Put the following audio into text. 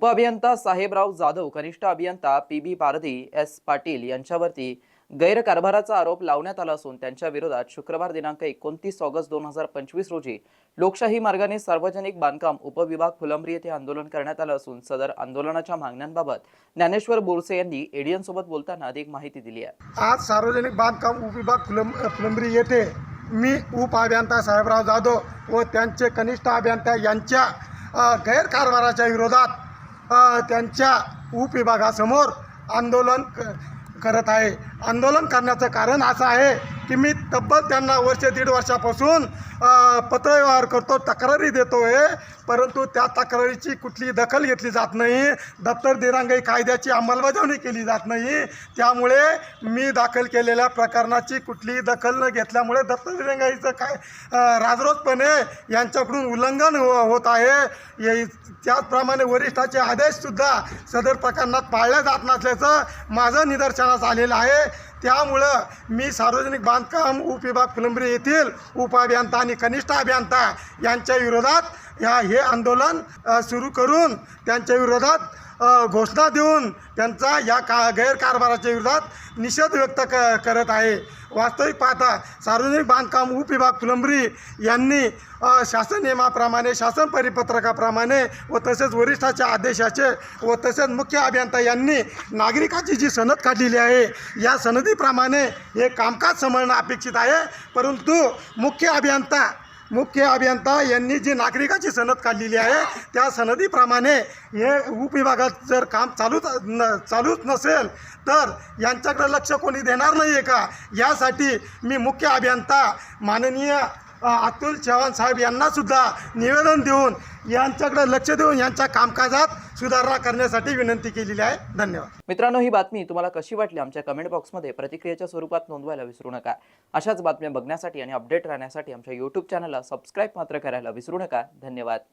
उपअभियंता साहेबराव जाधव कनिष्ठ अभियंता P B Pardhi S Patil यांच्यावरती गैरकारभाराचा आरोप लावण्यात आला असून त्यांच्या विरोधात शुक्रवार दिनांक एकोणतीस ऑगस्ट दोन हजार पंचवीस रोजी लोकशाही मार्गाने सार्वजनिक बांधकाम उपविभाग फुलंब्री येथे आंदोलन करण्यात आलं असून सदर आंदोलनाच्या मागण्यांबाबत ज्ञानेश्वर बोरसे यांनी एडियन सोबत बोलताना अधिक माहिती दिली आहे. आज सार्वजनिक बांधकाम उपविभाग फुलंब फुलंब्री येथे मी उप अभियंता साहेबराव जाधव व त्यांचे कनिष्ठ अभियंता यांच्या गैरकारभाराच्या विरोधात त्यांच्या उपविभागासमोर आंदोलन क करत आहे. आंदोलन करण्याचं कारण असं आहे की मी तब्बल त्यांना वर्ष दीड वर्षापासून पत्रव्यवहार करतो तक्रारी देतो आहे परंतु त्या तक्रारीची कुठली दखल घेतली जात नाही. दप्तर दिरांगाई कायद्याची अंमलबजावणी केली जात नाही. त्यामुळे मी दाखल केलेल्या प्रकरणाची कुठलीही दखल न घेतल्यामुळे दप्तर दिरंगाईचं काय राजरोजपणे यांच्याकडून उल्लंघन हो- होत आहे. त्याचप्रमाणे वरिष्ठाचे आदेशसुद्धा सदर प्रकरणात पाळल्या जात नसल्याचं माझं निदर्शनास आलेलं आहे. त्यामुळं मी सार्वजनिक बांधकाम उपविभाग फुलंब्री येथील उपअभियंता आणि कनिष्ठ अभियंता यांच्या विरोधात ह्या हे आंदोलन सुरू करून त्यांच्या विरोधात घोषणा देऊन त्यांचा या का गैरकारभाराच्या विरोधात निषेध व्यक्त क करत आहे. वास्तविक पाहता सार्वजनिक बांधकाम उपविभाग फुलंबरी यांनी शासन नियमाप्रमाणे शासन परिपत्रकाप्रमाणे व तसेच वरिष्ठाच्या आदेशाचे व तसेच मुख्य अभियंता यांनी नागरिकाची जी सनद काढलेली आहे या सनदीप्रमाणे हे कामकाज समजणं अपेक्षित आहे. परंतु मुख्य अभियंता मुख्य अभियंता यांनी जी नागरिकाची सनद काढलेली आहे त्या सनदीप्रमाणे हे उपविभागात जर काम चालूच न चालूच नसेल तर यांच्याकडे लक्ष कोणी देणार नाही आहे का? यासाठी मी मुख्य अभियंता माननीय अतुल चव्हाण साहेब यांना सुद्धा निवेदन देऊन यांच्याकडे लक्ष देऊन यांच्या कामकाजात सुधारणा करण्यासाठी विनंती केलेली आहे. धन्यवाद. मित्रांनो ही बातमी तुम्हाला कशी वाटली? आमच्या कमेंट बॉक्समध्ये प्रतिक्रियेच्या स्वरूपात नोंदवायला विसरू नका. अशाच बातम्या बघण्यासाठी आणि अपडेट राहण्यासाठी आमच्या यूट्यूब चॅनलला सबस्क्राईब मात्र करायला विसरू नका. धन्यवाद.